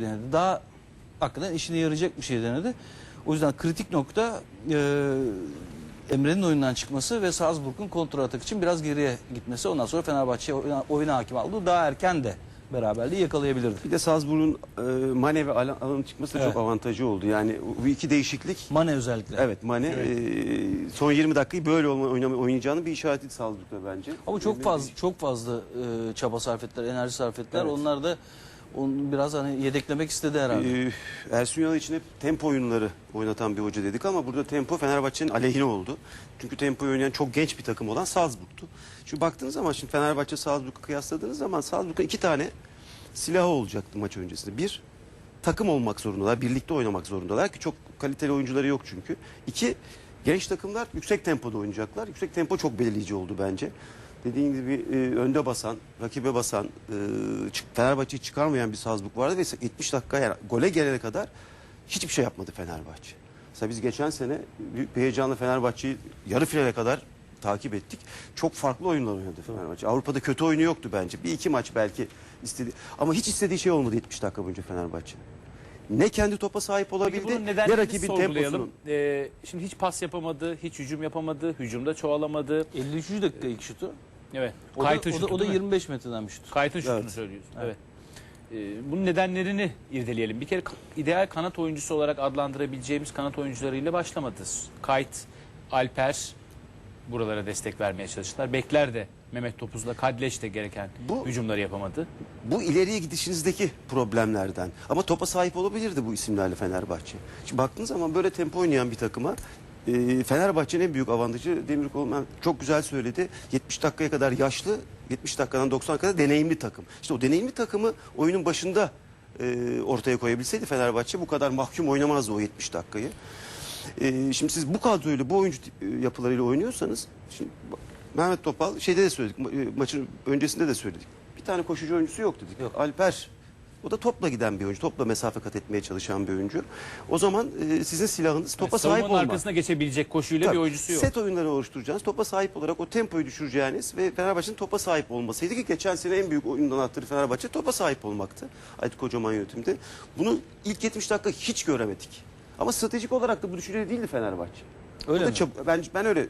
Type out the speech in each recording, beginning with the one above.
denedi. Daha hakikaten işine yarayacak bir şey denedi. O yüzden kritik nokta e, Emre'nin oyundan çıkması ve Salzburg'un kontra atak için biraz geriye gitmesi. Ondan sonra Fenerbahçe oyuna, oyuna hakim aldı. Daha erken de beraberliği yakalayabilirdi. Bir de Salzburg'un e, Mane ve Alan- Alan'ın çıkması da Evet. çok avantajı oldu. Yani bu iki değişiklik Mane özellikle. Evet Mane e, son 20 dakikayı böyle olma, oynama, oynayacağını bir işareti Salzburg'a bence. Ama çok fazla çok fazla e, çaba sarf ettiler, enerji sarf ettiler. Evet. Onlar da onu biraz hani yedeklemek istedi herhalde. Ee, Ersun Yanal için hep tempo oyunları oynatan bir hoca dedik ama burada tempo Fenerbahçe'nin aleyhine oldu. Çünkü tempoyu oynayan çok genç bir takım olan Salzburg'tu. Şimdi baktığınız zaman şimdi Fenerbahçe Salzburg'u kıyasladığınız zaman Salzburg'un iki tane silahı olacaktı maç öncesinde. Bir, takım olmak zorundalar, birlikte oynamak zorundalar ki çok kaliteli oyuncuları yok çünkü. İki, genç takımlar yüksek tempoda oynayacaklar. Yüksek tempo çok belirleyici oldu bence. Dediğim gibi e, önde basan, rakibe basan, e, Fenerbahçe'yi çıkarmayan bir Salzburg vardı ve 70 dakika yani gole gelene kadar hiçbir şey yapmadı Fenerbahçe. Mesela biz geçen sene büyük bir heyecanla Fenerbahçe'yi yarı finale kadar takip ettik. Çok farklı oyunlar oynadı Fenerbahçe. Avrupa'da kötü oyunu yoktu bence. Bir iki maç belki istedi ama hiç istediği şey olmadı 70 dakika boyunca Fenerbahçe. Ne kendi topa sahip olabildi ne rakibin temposunun. Ee, şimdi hiç pas yapamadı, hiç hücum yapamadı, hücumda çoğalamadı. 53. dakika ilk şutu. Evet. O da, Kayıt'ın o da, şutu o da değil mi? 25 metreden bir şut. Kayıt'ın şutunu Evet. söylüyorsun. Evet. Ee, bunun nedenlerini irdeleyelim. Bir kere ideal kanat oyuncusu olarak adlandırabileceğimiz kanat oyuncularıyla başlamadı. Kayıt, Alper buralara destek vermeye çalıştılar. Bekler de Mehmet Topuz'la Kadleş de gereken Bu- hücumları yapamadı. Bu ileriye gidişinizdeki problemlerden. Ama topa sahip olabilirdi bu isimlerle Fenerbahçe. Şimdi baktığınız zaman böyle tempo oynayan bir takıma e, Fenerbahçe'nin en büyük avantajı Demir Kolman çok güzel söyledi. 70 dakikaya kadar yaşlı, 70 dakikadan 90 kadar deneyimli takım. İşte o deneyimli takımı oyunun başında e, ortaya koyabilseydi Fenerbahçe bu kadar mahkum oynamazdı o 70 dakikayı. E, şimdi siz bu kadroyla, bu oyuncu tip- e, yapılarıyla oynuyorsanız şimdi Mehmet Topal şeyde de söyledik, ma- e, maçın öncesinde de söyledik. Bir tane koşucu oyuncusu yok dedik. Alper o da topla giden bir oyuncu, topla mesafe kat etmeye çalışan bir oyuncu. O zaman e, sizin silahınız topa sahip savunmanın olmak. arkasına geçebilecek koşuyla Tabii, bir oyuncusu yok. Set oyunları oluşturacağınız, topa sahip olarak o tempoyu düşüreceğiniz ve Fenerbahçe'nin topa sahip olmasıydı ki geçen sene en büyük oyunun anahtarı Fenerbahçe topa sahip olmaktı. Aykut Kocaman yönetimde. Bunu ilk 70 dakika hiç göremedik. Ama stratejik olarak da bu düşünceli değildi Fenerbahçe. Öyle O mi? çab- ben ben öyle e,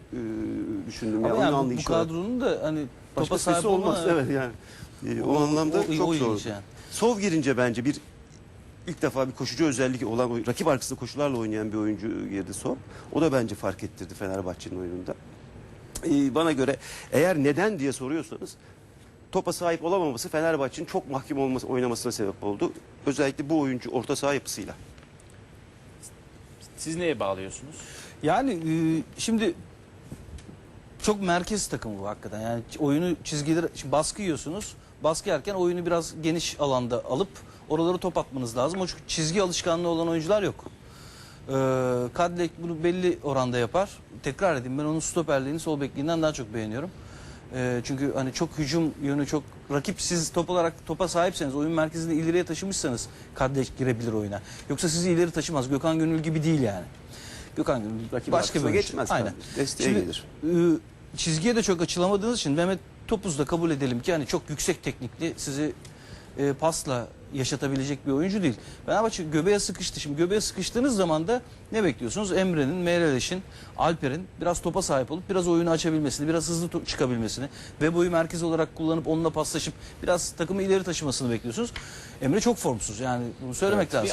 düşündüm ya Ama oyun yani bu, bu kadronun da hani topa sahip olmaz olma- evet yani. E, o, anlamda o- çok o zor. ilginç yani. Sov girince bence bir ilk defa bir koşucu özellik olan rakip arkasında koşularla oynayan bir oyuncu girdi Sov. O da bence fark ettirdi Fenerbahçe'nin oyununda. Ee, bana göre eğer neden diye soruyorsanız topa sahip olamaması Fenerbahçe'nin çok mahkum olması, oynamasına sebep oldu. Özellikle bu oyuncu orta saha yapısıyla. Siz neye bağlıyorsunuz? Yani e, şimdi çok merkez takımı bu hakikaten. Yani oyunu çizgileri şimdi baskı yiyorsunuz. Baskı yerken oyunu biraz geniş alanda alıp oraları top atmanız lazım. O çizgi alışkanlığı olan oyuncular yok. Ee, Kadlek bunu belli oranda yapar. Tekrar edeyim ben onun stoperliğini sol bekliğinden daha çok beğeniyorum. Ee, çünkü hani çok hücum yönü çok rakip siz top olarak topa sahipseniz oyun merkezini ileriye taşımışsanız Kadlek girebilir oyuna. Yoksa sizi ileri taşımaz. Gökhan Gönül gibi değil yani. Gökhan Gönül Rakip başka bir geçmez Aynen. Desteğe Şimdi, gelir. e, çizgiye de çok açılamadığınız için Mehmet Topuz da kabul edelim ki hani çok yüksek teknikli sizi e, pasla yaşatabilecek bir oyuncu değil. Fenerbahçe göbeğe sıkıştı. Şimdi göbeğe sıkıştığınız zaman da ne bekliyorsunuz? Emre'nin, Meyreleş'in, Alper'in biraz topa sahip olup biraz oyunu açabilmesini, biraz hızlı çıkabilmesini ve boyu merkez olarak kullanıp onunla paslaşıp biraz takımı ileri taşımasını bekliyorsunuz. Emre çok formsuz. Yani bunu söylemek lazım.